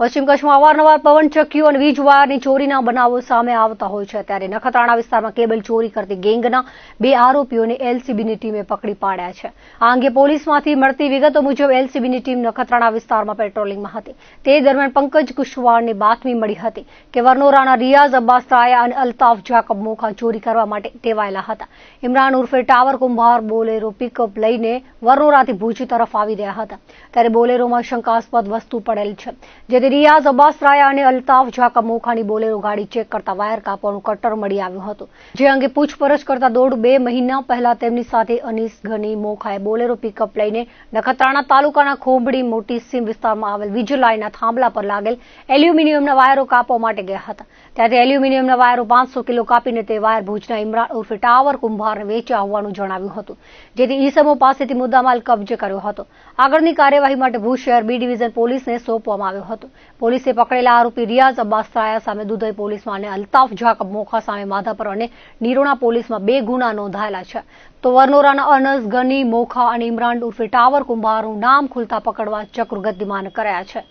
પશ્ચિમ કચ્છમાં અવારનવાર પવનચક્કીઓ અને વીજવારની ચોરીના બનાવો સામે આવતા હોય છે. ત્યારે નખત્રાણા વિસ્તારમાં કેબલ ચોરી કરતી ગેંગના બે આરોપીઓને એલસીબીની ટીમે પકડી પાડ્યા છે. આ અંગે પોલીસમાંથી મળતી વિગતો મુજબ એલસીબીની ટીમ નખત્રાણા વિસ્તારમાં પેટ્રોલિંગમાં હતી. તે દરમિયાન પંકજ કુશવાળની બાતમી મળી હતી કે વરનોરાના રિયાઝ અબ્બાસ ત્રાયા અને અલ્તાફ જાકબ મોખા ચોરી કરવા માટે ટેવાયેલા હતા. ઇમરાન ઉર્ફે ટાવર કુંભાર બોલેરો પિકઅપ લઈને વરનોરાથી ભુજ તરફ આવી રહ્યા હતા. ત્યારે બોલેરોમાં શંકાસ્પદ વસ્તુ પડેલ છે. જેથી રિયાઝ અબ્બાસ ત્રાયા અને અલ્તાફ જાકબ મોખાની બોલેરો ગાડી ચેક કરતા વાયર કાપવાનું કટર મળી આવ્યું હતું. જે અંગે પૂછપરછ કરતા દોઢ બે મહિના પહેલા તેમની સાથે અનીસ ઘની મોખાએ બોલેરો પિકઅપ લઈને નખત્રાણા તાલુકાના ખોંભડી મોટી સીમ વિસ્તારમાં આવેલ વીજ લાઇનના થાંભલા પર લાગેલ એલ્યુમિનિયમના વાયરો કાપવા માટે ગયા હતા. ત્યાંથી એલ્યુમિનિયમના વાયરો પાંચસો કિલો કાપીને તે વાયર ભુજના ઇમરાન ઉર્ફે ટાવર કુંભારને વેચ્યા હોવાનું જણાવ્યું હતું. જેથી ઈસમો પાસેથી મુદ્દામાલ કબજે કર્યો હતો. આગળની કાર્યવાહી માટે ભુજ શહેર બી ડિવિઝન પોલીસને સોંપવામાં આવ્યો હતો. પોલીસે પકડેલા આરોપી રિયાઝ અબ્બાસ ત્રાયા સામે દુધઈ પોલીસમાં અને અલ્તાફ ઝાક મોખા સામે માધાપર અને નિરોણા પોલીસમાં બે ગુના નોંધાયેલા છે. તો વરનોરાના અનસ, ગની, મોખા અને ઇમરાન ઉર્ફે ટાવર કુંભારનું નામ ખુલતા પકડવા ચક્ર ગતિમાન કર્યા છે.